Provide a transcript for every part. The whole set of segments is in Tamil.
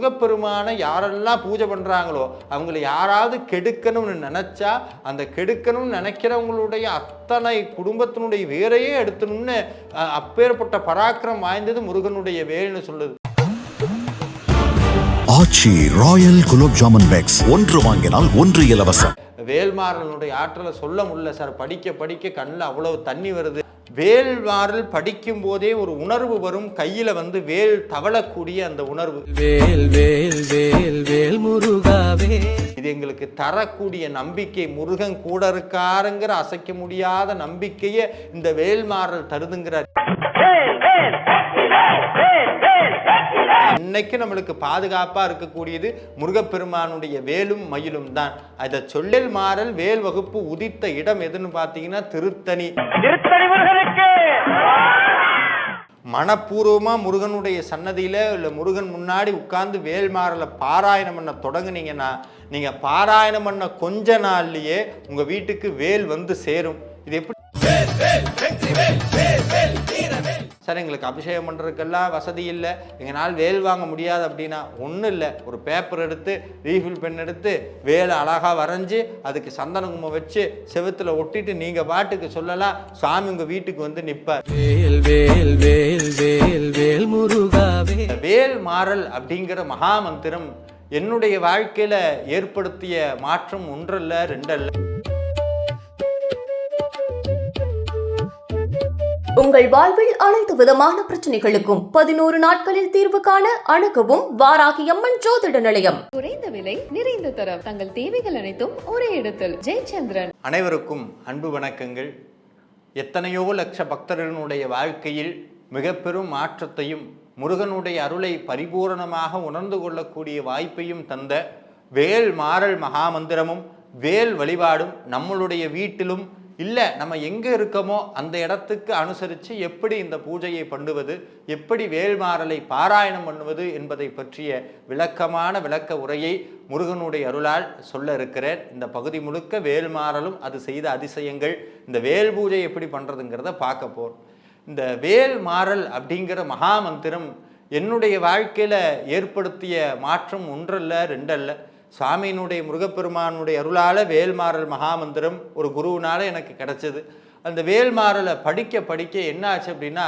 முருகப்பெருமானை யாரெல்லாம் பூஜை பண்ணுறாங்களோ அவங்கள யாராவது கெடுக்கணும்னு நினச்சா அந்த கெடுக்கணும்னு நினைக்கிறவங்களுடைய அத்தனை குடும்பத்தினுடைய வேரையே எடுத்தணும்னு அப்பேற்பட்ட பராக்கிரம் வாய்ந்தது முருகனுடைய வேல்னு சொல்லுது. ஆச்சி ராயல் குலோப் ஜாமுன் பேக்ஸ் ஒன்று வாங்கினால் ஒன்று இலவசம். வேல்மாறனுடைய ஆற்றலை சொல்ல முடியல சார். படிக்க படிக்க கண்ணில் அவ்வளவு தண்ணி வருது. வேல்மாறல் படிக்கும் போதே ஒரு உணர்வு வரும். கையில வந்து வேல் தவளக்கூடிய அந்த உணர்வு. வேல் வேல் வேல் வேல் முருகாவே. இது எங்களுக்கு தரக்கூடிய நம்பிக்கை. முருகன் கூட இருக்காருங்கிற அசைக்க முடியாத நம்பிக்கையை இந்த வேல்மாறல் தருதுங்கிறார். இன்னைக்கு நம்மளுக்கு பாதுகாப்பா இருக்கக்கூடியது முருகப்பெருமானுடைய வேலும் மயிலும் தான். அதை சொல்லல் மாறல் வேல் வகுப்பு உதித்த இடம் எதுன்னு பார்த்தீங்கன்னா திருத்தணி. மனப்பூர்வமா முருகனுடைய சன்னதியில இல்ல முருகன் முன்னாடி உட்கார்ந்து வேல்மாறலை பாராயணம் பண்ண தொடங்குனீங்கன்னா நீங்க பாராயணம் பண்ண கொஞ்ச நாள்லயே உங்க வீட்டுக்கு வேல் வந்து சேரும். இது எப்படி? சார் எங்களுக்கு அபிஷேகம் பண்ணுறதுக்கெல்லாம் வசதி இல்லை. எங்களால் வேல் வாங்க முடியாது அப்படின்னா ஒன்றும் இல்லை. ஒரு பேப்பர் எடுத்து ரீஃபில் பென் எடுத்து வேலை அழகாக வரைஞ்சி அதுக்கு சந்தன குங்குமம் வச்சு செவுத்துல ஒட்டிட்டு நீங்கள் பாட்டுக்கு சொல்லலாம். சாமி உங்கள் வீட்டுக்கு வந்து நிற்பார் வேல் வேல் வேல் வேல் வேல் முருகாவே இந்த வேல் மாறல் அப்படிங்கிற மகா மந்திரம் என்னுடைய வாழ்க்கையில ஏற்படுத்திய மாற்றம் ஒன்றல்ல ரெண்டல்ல. உங்கள் வாழ்வில் அனைத்து விதமான பிரச்சனைகளுக்கும் பதினோரு நாட்களில் தீர்வு காண அணுகவும் வாராகி அம்மன் ஜோதிட நிலையம். குறைந்த விலை நிறைந்த தரம். தங்கள் தேவைகள் அனைத்தும் ஒரே இடத்தில். ஜெயச்சந்திரன். அனைவருக்கும் அன்பு வணக்கங்கள். எத்தனையோ லட்ச பக்தர்களுடைய வாழ்க்கையில் மிக பெரும் மாற்றத்தையும் முருகனுடைய அருளை பரிபூரணமாக உணர்ந்து கொள்ளக்கூடிய வாய்ப்பையும் தந்த வேல் மாறல் மகாமந்திரமும் வேல் வழிபாடும் நம்மளுடைய வீட்டிலும் இல்லை நம்ம எங்கே இருக்கோமோ அந்த இடத்துக்கு அனுசரித்து எப்படி இந்த பூஜையை பண்ணுவது எப்படி வேல்மாறலை பாராயணம் பண்ணுவது என்பதை பற்றிய விளக்கமான விளக்க உரையை முருகனுடைய அருளால் சொல்ல இருக்கிறேன். இந்த பகுதி முழுக்க வேல்மாறலும் அது செய்த அதிசயங்கள் இந்த வேல் பூஜை எப்படி பண்ணுறதுங்கிறத பார்க்க போகிறோம் இந்த வேல் மாறல் அப்படிங்கிற மகா மந்திரம் என்னுடைய வாழ்க்கையில் ஏற்படுத்திய மாற்றம் ஒன்றல்ல ரெண்டல்ல. சாமியினுடைய முருகப்பெருமானுடைய அருளால் வேல்மாறல் மகாமந்திரம் ஒரு குருவினால எனக்கு கிடச்சிது. அந்த வேல்மாறலை படிக்க படிக்க என்ன ஆச்சு அப்படின்னா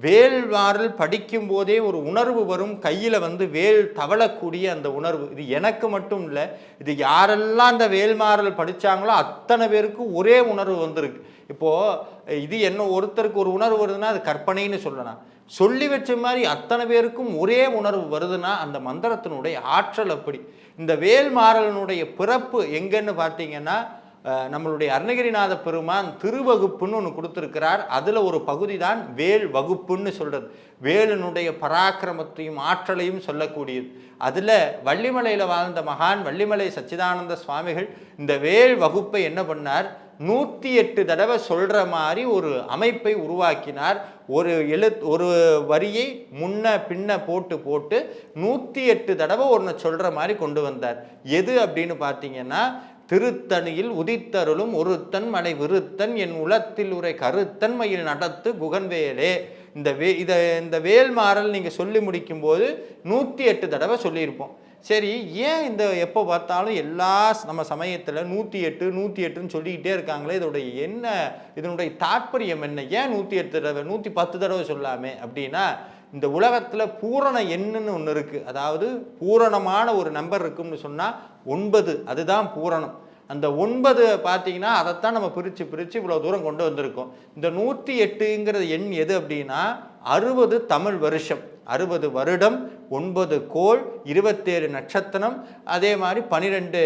வேல்மாறல் படிக்கும் போதே ஒரு உணர்வு வரும். கையில் வந்து வேல் தவளக்கூடிய அந்த உணர்வு. இது எனக்கு மட்டும் இல்லை இது யாரெல்லாம் அந்த வேல்மாறல் படித்தாங்களோ அத்தனை பேருக்கும் ஒரே உணர்வு வந்திருக்கு. இப்போது இது என்ன ஒருத்தருக்கு ஒரு உணர்வு வருதுன்னா அது கற்பனைன்னு சொல்லலாம். சொல்லி வச்ச மாதிரி அத்தனை பேருக்கும் ஒரே உணர்வு வருதுன்னா அந்த மந்திரத்தினுடைய ஆற்றல் அப்படி. இந்த வேல்மாறலனுடைய பிறப்பு எங்கன்னு பார்த்தீங்கன்னா நம்மளுடைய அருணகிரிநாத பெருமான் திருவகுப்புன்னு ஒன்று கொடுத்துருக்கிறார். அதில் ஒரு பகுதி தான் வேல் வகுப்புன்னு சொல்கிறது வேலனுடைய பராக்கிரமத்தையும் ஆற்றலையும் சொல்லக்கூடியது. அதில் வள்ளிமலையில் வாழ்ந்த மகான் வள்ளிமலை சச்சிதானந்த சுவாமிகள் இந்த வேல் வகுப்பை என்ன பண்ணார்? நூற்றி எட்டு தடவை சொல்கிற மாதிரி ஒரு அமைப்பை உருவாக்கினார். ஒரு எழுத் ஒரு வரியை முன்ன பின்ன போட்டு போட்டு நூற்றி எட்டு தடவை ஒன்று சொல்கிற மாதிரி கொண்டு வந்தார். எது அப்படின்னு பார்த்தீங்கன்னா திருத்தணியில் உதித்தருளும் ஒருத்தன் மலை விருத்தன் என் உளத்தில் உரை கருத்தன்மையில் நடத்து குகன்வேலே. இந்த வே இதை இந்த வேல்மாறல் நீங்கள் சொல்லி முடிக்கும்போது நூற்றி எட்டு தடவை சொல்லியிருப்போம். சரி ஏன் இந்த எப்போ பார்த்தாலும் எல்லா நம்ம சமயத்தில் நூற்றி எட்டு நூற்றி எட்டுன்னு சொல்லிக்கிட்டே இருக்காங்களே இதோடைய என்ன இதனுடைய தாற்பயம் என்ன? ஏன் நூற்றி எட்டு தடவை நூற்றி பத்து தடவை சொல்லாமே? அப்படின்னா இந்த உலகத்தில் பூரண எண்ணுன்னு ஒன்று இருக்குது அதாவது பூரணமான ஒரு நம்பர் இருக்கும்னு சொன்னால் ஒன்பது. அதுதான் பூரணம். அந்த ஒன்பது பார்த்தீங்கன்னா அதைத்தான் நம்ம பிரித்து பிரித்து இவ்வளோ தூரம் கொண்டு வந்திருக்கோம். இந்த நூற்றி எட்டுங்கிற எண் எது அப்படின்னா அறுபது தமிழ் வருஷம். அறுபது வருடம் ஒன்பது கோள் இருபத்தேழு நட்சத்திரம் அதே மாதிரி பன்னிரெண்டு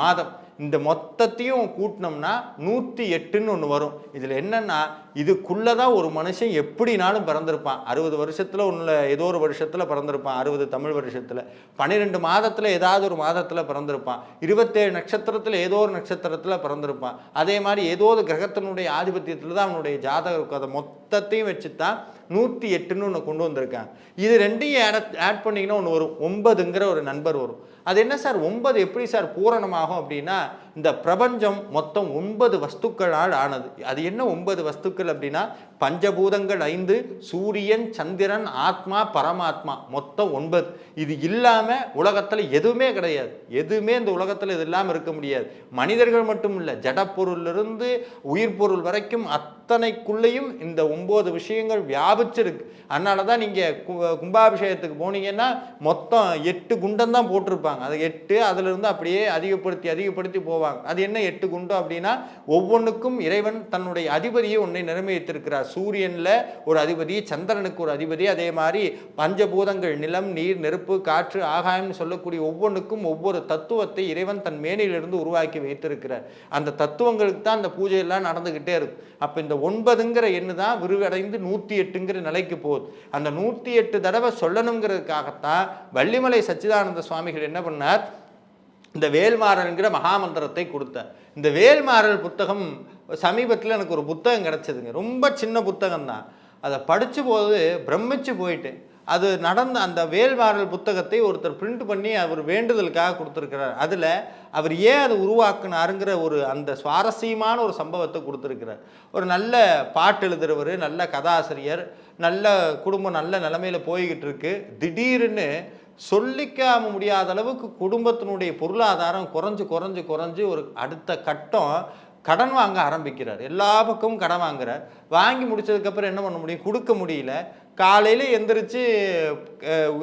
மாதம். இந்த மொத்தத்தையும் கூட்டினோம்னா நூற்றி எட்டுன்னு ஒன்று வரும். இதில் என்னென்னா இதுக்குள்ளே தான் ஒரு மனுஷன் எப்படினாலும் பிறந்திருப்பான். அறுபது வருஷத்தில் ஒன்றில் ஏதோ ஒரு வருஷத்தில் பிறந்திருப்பான். அறுபது தமிழ் வருஷத்தில். பன்னிரெண்டு மாதத்தில் ஏதாவது ஒரு மாதத்தில் பிறந்திருப்பான். இருபத்தேழு நட்சத்திரத்தில் ஏதோ ஒரு நட்சத்திரத்தில் பிறந்திருப்பான். அதே மாதிரி ஏதோ ஒரு கிரகத்தினுடைய ஆதிபத்தியத்தில் தான் அவனுடைய ஜாதகம் இருக்கும். அதை மொத்தத்தையும் வச்சு தான் நூற்றி எட்டுன்னு ஒன்று கொண்டு வந்திருக்காங்க. இது ரெண்டையும் ஆட் ஆட் பண்ணிங்கன்னா ஒன்று வரும். ஒன்பதுங்கிற ஒரு நண்பர் வரும். அது என்ன சார்? ஒன்பது எப்படி சார் பூரணமாகும் அப்படின்னா இந்த பிரபஞ்சம் மொத்தம் ஒன்பது வஸ்துக்களால் ஆனது. அது என்ன ஒன்பது வஸ்துக்கள் அப்படின்னா? பஞ்சபூதங்கள் ஐந்து சூரியன் சந்திரன் ஆத்மா பரமாத்மா. மொத்தம் ஒன்பது. இது இல்லாமல் உலகத்தில் எதுவுமே கிடையாது. எதுவுமே இந்த உலகத்தில் இது இல்லாமல் இருக்க முடியாது. மனிதர்கள் மட்டும் இல்லை ஜடப்பொருளிலிருந்து உயிர் பொருள் வரைக்கும் அத்தனைக்குள்ளேயும் இந்த ஒன்பது விஷயங்கள் வியாபிச்சிருக்கு. அதனால தான் நீங்கள் கும்பாபிஷேகத்துக்கு போனீங்கன்னா மொத்தம் எட்டு குண்டம் தான் போட்டிருப்பாங்க. அது எட்டு அதுலேருந்து அப்படியே அதிகப்படுத்தி அதிகப்படுத்தி போவாங்க. அது என்ன எட்டு குண்டம் அப்படின்னா ஒவ்வொன்றுக்கும் இறைவன் தன்னுடைய அதிபதியை ஒன்றை நிறைவேற்றிருக்கிறார் சூரியன்ல ஒரு அதிபதி சந்திரனுக்கு ஒரு அதிபதி அதே மாதிரி பஞ்சபூதங்கள் நிலம் நீர் நெருப்பு காற்று ஆகாயம்னு சொல்லக்கூடிய ஒவ்வொன்றுக்கும் ஒவ்வொரு தத்துவத்தை இறைவன் தன் மேனிலிருந்து உருவாக்கி வைத்திருக்கிறார். அந்த தத்துவங்களுக்கு தான் அந்த பூஜையெல்லாம் நடந்துகிட்டே இருக்கும். அப்போ இந்த ஒன்பதுங்கிற எண்ணு தான் விரிவடைந்து நூற்றி எட்டுங்கிற நிலைக்கு போகுது. அந்த நூற்றி எட்டு தடவை சொல்லணுங்கிறதுக்காகத்தான் வள்ளிமலை சச்சிதானந்த சுவாமிகள் என்ன பண்ணார்? இந்த வேல்மாறல்ங்கிற மகாமந்திரத்தை கொடுத்தார் இந்த வேல்மாறல் புத்தகம் சமீபத்தில் எனக்கு ஒரு புத்தகம் கிடச்சிதுங்க. ரொம்ப சின்ன புத்தகம் தான் அதை படித்த போது பிரமிச்சு போயிட்டேன் அது நடந்த அந்த வேல்மாறல் புத்தகத்தை ஒருத்தர் பிரிண்ட் பண்ணி அவர் வேண்டுதலுக்காக கொடுத்துருக்கிறார். அதில் அவர் ஏன் அதை உருவாக்குனாருங்கிற ஒரு அந்த சுவாரஸ்யமான ஒரு சம்பவத்தை கொடுத்துருக்கிறார். ஒரு நல்ல பாட்டு எழுதுறவர் நல்ல கதாசிரியர் நல்ல குடும்பம் நல்ல நிலமையில போய்கிட்டு இருக்கு. திடீர்னு சொல்லிக்காம முடியாத அளவுக்கு குடும்பத்தினுடைய பொருளாதாரம் குறைஞ்சு குறைஞ்சு குறைஞ்சு ஒரு அடுத்த கட்டம் கடன் வாங்க ஆரம்பிக்கிறார். எல்லா பக்கமும் கடன் வாங்குறார். வாங்கி முடிச்சதுக்கப்புறம் என்ன பண்ண முடியும்? கொடுக்க முடியல. காலையில் எந்திரிச்சு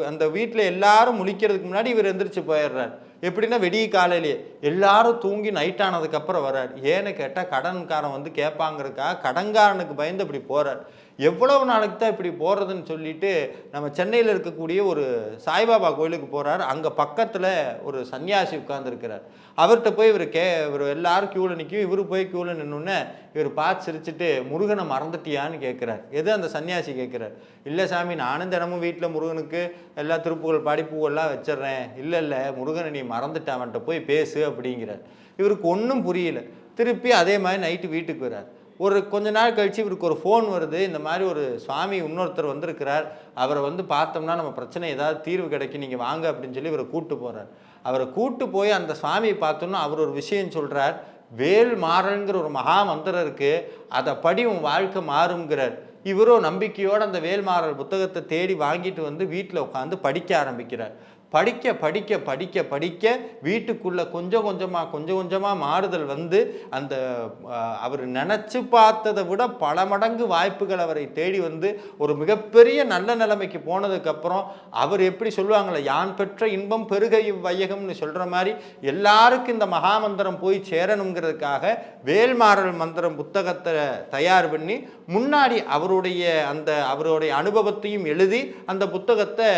அந்த வீட்டில் எல்லாரும் முழிக்கிறதுக்கு முன்னாடி இவர் எந்திரிச்சு போயிடுறார். எப்படின்னா வெடிய காலையிலேயே. எல்லாரும் தூங்கி நைட் ஆனதுக்கப்புறம் வர்றார். ஏன்னு கேட்டால் கடன்காரன் வந்து கேட்பாங்கிறதுக்காக கடன்காரனுக்கு பயந்து அப்படி போகிறார் எவ்வளவு நாளைக்கு தான் இப்படி போகிறதுன்னு சொல்லிட்டு நம்ம சென்னையில் இருக்கக்கூடிய ஒரு சாய்பாபா கோயிலுக்கு போகிறார் அங்கே பக்கத்தில் ஒரு சன்னியாசி உட்கார்ந்துருக்கிறார். அவர்கிட்ட போய் இவர் கே இவர் எல்லாரும் க்யூவில் நிற்கும் இவர் போய் க்யூவில் நின்னோடனே இவர் பார்த்து சிரிச்சிட்டு முருகனை மறந்துட்டியான்னு கேட்குறார் எது அந்த சன்னியாசி கேட்குறார் இல்லை சாமி நானும் தினமும் வீட்டில் முருகனுக்கு எல்லா திருப்புகள் படிப்புகள்லாம் வச்சிடுறேன் இல்லை இல்லை முருகனை நீ மறந்துட்ட அவன்கிட்ட போய் பேசு அப்படிங்கிறார். இவருக்கு ஒன்றும் புரியல. திருப்பி அதே மாதிரி நைட்டு வீட்டுக்கு வர்றார். ஒரு கொஞ்ச நாள் கழித்து இவருக்கு ஒரு ஃபோன் வருது. இந்த மாதிரி ஒரு சுவாமி இன்னொருத்தர் வந்திருக்கிறார். அவரை வந்து பார்த்தோம்னா நம்ம பிரச்சனை ஏதாவது தீர்வு கிடைக்கும் நீங்கள் வாங்க அப்படின்னு சொல்லி இவரை கூப்பிட்டு போகிறார் அவரை கூட்டு போய் அந்த சுவாமியை பார்த்தோன்னா அவர் ஒரு விஷயம் சொல்கிறார் வேல் மாறன்கிற ஒரு மகா மந்திரம் இருக்குது அதை படி உன் வாழ்க்கை மாறுங்கிறார் இவரோ நம்பிக்கையோடு அந்த வேல்மாறல் புத்தகத்தை தேடி வாங்கிட்டு வந்து வீட்டில் உட்காந்து படிக்க ஆரம்பிக்கிறார். படிக்க படிக்க படிக்க படிக்க வீட்டுக்குள்ள கொஞ்சம் கொஞ்சமாக கொஞ்சம் கொஞ்சமாக மாறுதல் வந்து அந்த அவர் நினச்சி பார்த்ததை விட பல மடங்கு வாய்ப்புகள் அவரை தேடி வந்து ஒரு மிகப்பெரிய நல்ல நிலைமைக்கு போனதுக்கப்புறம் அவர் எப்படி சொல்லுவாங்களே யான் பெற்ற இன்பம் பெருகை வையகம்னு சொல்கிற மாதிரி எல்லாருக்கும் இந்த மகாமந்திரம் போய் சேரணுங்கிறதுக்காக வேல்மாறல் மந்திரம் புத்தகத்தை தயார் பண்ணி முன்னாடி அவருடைய அந்த அவருடைய அனுபவத்தையும் எழுதி அந்த புத்தகத்தை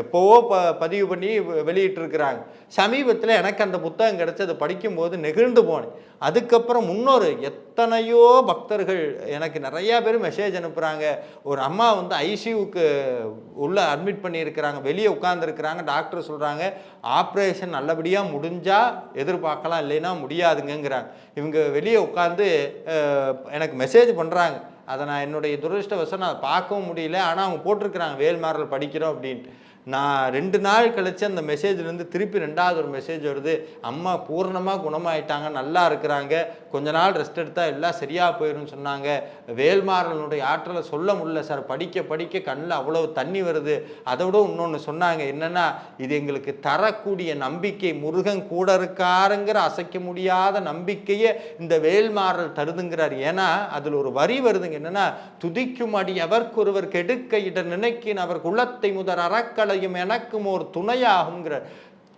எப்போவோ ப பதிவு பண்ணி பண்ணி வெளியிட்டிருக்கிறாங்க. சமீபத்தில் எனக்கு அந்த புத்தகம் கிடைச்சது அதை படிக்கும்போது நெகிழ்ந்து போனேன். அதுக்கப்புறம் முன்னொரு எத்தனையோ பக்தர்கள் எனக்கு நிறையா பேர் மெசேஜ் அனுப்புகிறாங்க ஒரு அம்மா வந்து ஐசியூக்கு உள்ளே அட்மிட் பண்ணியிருக்கிறாங்க. வெளியே உட்காந்துருக்கிறாங்க டாக்டர் சொல்கிறாங்க ஆப்ரேஷன் நல்லபடியாக முடிஞ்சால் எதிர்பார்க்கலாம். இல்லைன்னா முடியாதுங்கங்கிறாங்க. இவங்க வெளியே உட்காந்து எனக்கு மெசேஜ் பண்ணுறாங்க அதை நான் என்னுடைய துரதிருஷ்டவசம் நான் பார்க்கவும் முடியல. ஆனால் அவங்க போட்டிருக்கிறாங்க வேல்மாரல் படிக்கிறோம் அப்படின்ட்டு. நான் ரெண்டு நாள் கழிச்சு அந்த மெசேஜ்லேருந்து திருப்பி ரெண்டாவது ஒரு மெசேஜ் வருது. அம்மா பூர்ணமாக குணமாயிட்டாங்க நல்லா இருக்கிறாங்க. கொஞ்ச நாள் ரெஸ்ட் எடுத்தால் எல்லாம் சரியாக போயிடும்னு சொன்னாங்க. வேல்மாறனுடைய ஆற்றலை சொல்ல முடியல சார் படிக்க படிக்க கண்ணில் அவ்வளவு தண்ணி வருது. அதை விட இன்னொன்று சொன்னாங்க. என்னென்னா இது எங்களுக்கு தரக்கூடிய நம்பிக்கை. முருகன் கூட இருக்காருங்கிற அசைக்க முடியாத நம்பிக்கையை இந்த வேல்மாறல் தருதுங்கிறார். ஏன்னா அதில் ஒரு வரி வருதுங்க. என்னென்னா துதிக்கும் அடி அவர்க்கொருவர் கெடுக்க இட நினைக்கின் அவர் குலத்தை அறக்கலை அறக்கலையும் எனக்கும் ஒரு துணையாகுங்கிறார்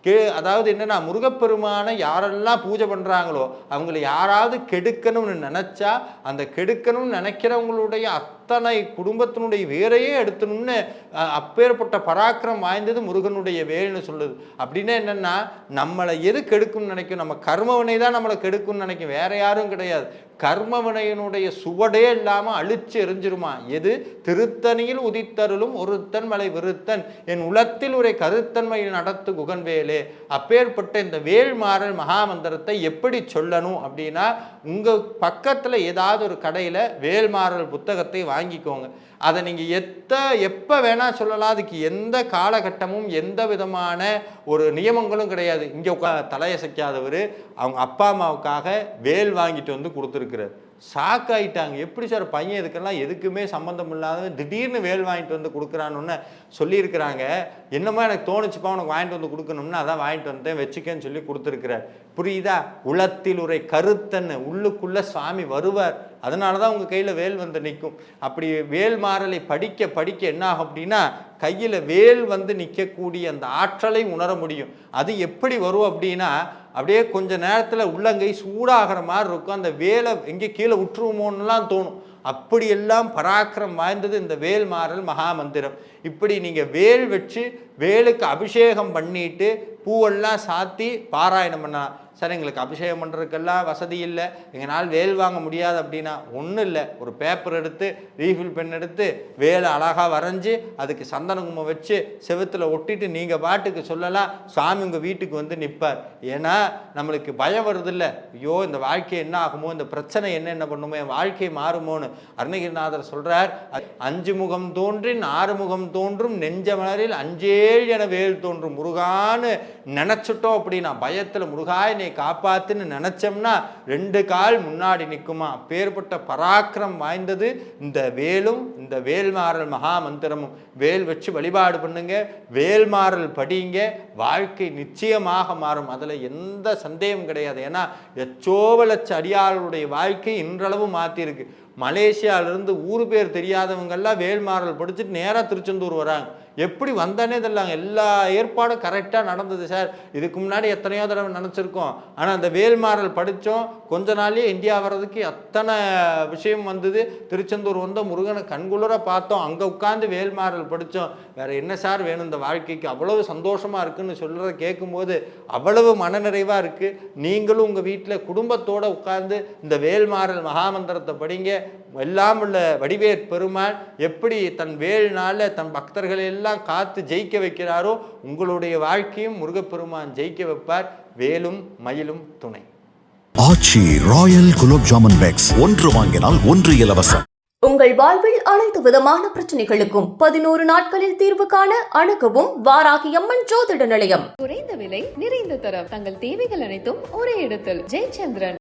கே அதாவது என்னன்னா முருகப்பெருமானை யாரெல்லாம் பூஜை பண்றாங்களோ அவங்கள யாராவது கெடுக்கணும்னு நினைச்சா அந்த கெடுக்கணும்னு நினைக்கிறவங்களுடைய அத்தனை குடும்பத்தினுடைய வேரையே எடுத்தணும்னு அப்பேற்பட்ட பராக்கிரம் வாய்ந்தது முருகனுடைய வேல்னு சொல்லுது. அப்படின்னா என்னென்னா நம்மளை எது கெடுக்கும்னு நினைக்கும்? நம்ம கர்மவினை தான் நம்மளை கெடுக்கும்னு நினைக்கும். வேற யாரும் கிடையாது. கர்மவினையினுடைய சுவடே இல்லாமல் அழிச்சு எரிஞ்சிருமா? எது? திருத்தணியில் உதித்தருளும் ஒருத்தன் மலை விருத்தன். என் உளத்தில் ஒரு கருத்தன்மையில் நடத்து குகன்வேலே. அப்பேற்பட்ட இந்த வேல்மாறல் மகாமந்திரத்தை எப்படி சொல்லணும் அப்படின்னா உங்கள் பக்கத்தில் ஏதாவது ஒரு கடையில் வேல்மாறல் புத்தகத்தை வாங்கிக்கோங்க. அதை நீங்கள் எத்த எப்போ வேணால் சொல்லலாம். அதுக்கு எந்த காலகட்டமும் எந்த விதமான ஒரு நியமங்களும் கிடையாது. இங்கே உட்கா தலையசைக்காதவர் அவங்க அப்பா அம்மாவுக்காக வேல் வாங்கிட்டு வந்து கொடுத்துருக்குறாரு. ஷாக் ஆயிட்டாங்க. எப்படி சார் பையன் இதுக்கெல்லாம் எதுக்குமே சம்மந்தம் இல்லாத திடீர்னு வேல் வாங்கிட்டு வந்து கொடுக்குறான்னு சொல்லியிருக்கிறாங்க. என்னமோ எனக்கு தோணுச்சுப்பா உனக்கு வாங்கிட்டு வந்து கொடுக்கணும்னு அதான் வாங்கிட்டு வந்தேன் வச்சுக்கேன்னு சொல்லி கொடுத்துருக்குறேன் புரியுதா? உளத்தில் உரை கருத்தன்னு உள்ளுக்குள்ள சுவாமி வருவார். அதனால தான் உங்கள் கையில் வேல் வந்து நிற்கும் அப்படி வேல் மாறலை படிக்க படிக்க என்ன ஆகும் அப்படின்னா கையில் வேல் வந்து நிற்கக்கூடிய அந்த ஆற்றலை உணர முடியும். அது எப்படி வரும் அப்படின்னா அப்படியே கொஞ்ச நேரத்தில் உள்ளங்கை சூடாகிற மாதிரி இருக்கும். அந்த வேலை எங்கே கீழே விட்டுருவோமோன்னுலாம் தோணும். அப்படியெல்லாம் பராக்கிரம் வாய்ந்தது இந்த வேல் மாறல் மகாமந்திரம். இப்படி நீங்கள் வேல் வச்சு வேலுக்கு அபிஷேகம் பண்ணிட்டு பூவெல்லாம் சாத்தி பாராயணம் பண்ணலாம். சார் எங்களுக்கு அபிஷேகம் பண்ணுறதுக்கெல்லாம் வசதி இல்லை. எங்களால் வேல் வாங்க முடியாது அப்படின்னா ஒன்றும் இல்லை. ஒரு பேப்பர் எடுத்து ரீஃபில் பென் எடுத்து வேலை அழகாக வரைஞ்சி அதுக்கு சந்தன வச்சு செவுத்துல ஒட்டிட்டு நீங்கள் பாட்டுக்கு சொல்லலாம் சாமி உங்கள் வீட்டுக்கு வந்து நிற்பார் ஏன்னா நம்மளுக்கு பயம் வருதில்ல. ஐயோ இந்த வாழ்க்கை என்ன ஆகுமோ இந்த பிரச்சனை என்ன என்ன பண்ணுமோ என் வாழ்க்கை மாறுமோன்னு அருணகிரிநாதர் சொல்கிறார் அஞ்சு முகம் தோன்றின் ஆறு முகம் தோன்றும் நெஞ்ச மலரில் அஞ்சேழ் என வேல் தோன்றும். முருகான்னு நினச்சிட்டோம் அப்படின்னா பயத்தில் முருகாய் என்னை காப்பாத்துன்னு நினைச்சோம்னா ரெண்டு கால் முன்னாடி நிற்குமா அப்பேற்பட்ட பராக்கிரம் வாய்ந்தது இந்த வேலும் இந்த வேல்மாறல் மகா மந்திரமும் வேல் வச்சு வழிபாடு பண்ணுங்க வேல்மாறல் படிங்க வாழ்க்கை நிச்சயமாக மாறும். அதில் எந்த சந்தேகம் கிடையாது. ஏன்னா எச்சோவ லட்ச அடியாளருடைய வாழ்க்கை இன்றளவு மாற்றிருக்கு மலேசியாவிலிருந்து ஊர் பேர் தெரியாதவங்கெல்லாம் வேல்மாறல் படிச்சுட்டு நேராக திருச்செந்தூர் வராங்க. எப்படி வந்தானே தெரியலாங்க எல்லா ஏற்பாடும் கரெக்டாக நடந்தது சார் இதுக்கு முன்னாடி எத்தனையோ தடவை நினச்சிருக்கோம் ஆனால் அந்த வேல்மாறல் படித்தோம். கொஞ்ச நாள்லயே இந்தியா வர்றதுக்கு அத்தனை விஷயம் வந்தது? திருச்செந்தூர் வந்தோம் முருகனை கண்குளிர பார்த்தோம். அங்கே உட்காந்து வேல்மாறல் படித்தோம். வேறு என்ன சார் வேணும் இந்த வாழ்க்கைக்கு? அவ்வளவு சந்தோஷமாக இருக்குன்னு சொல்கிறத கேட்கும்போது அவ்வளவு மனநிறைவாக இருக்குது நீங்களும் உங்கள் வீட்டில் குடும்பத்தோடு உட்கார்ந்து இந்த வேல்மாறல் மகாமந்திரத்தை படிங்க. எல்லாம் உள்ள வடிவேற் பெருமாள் எப்படி தன் வேல்னால தன் பக்தர்களை எல்லாம் காத்து ஜெயிக்க வைக்கிறாரோ உங்களுடைய வாழ்க்கையும் முருகப்பெருமான் ஜெயிக்க வைப்பார். வேலும் மயிலும் துணை. Aachi royal gulab jamun packs. ஒன்று வாங்கினால் ஒன்று இலவசம். உங்கள் வாழ்வில் அனைத்து விதமான பிரச்சனைகளுக்கும் பதினோரு நாட்களில் தீர்வு காண அணுகவும் வாராகி அம்மன் ஜோதிட நிலையம். குறைந்த விலை நிறைந்த தரம். தங்கள் தேவைகள் அனைத்தும் ஒரே இடத்தில். ஜெயச்சந்திரன்.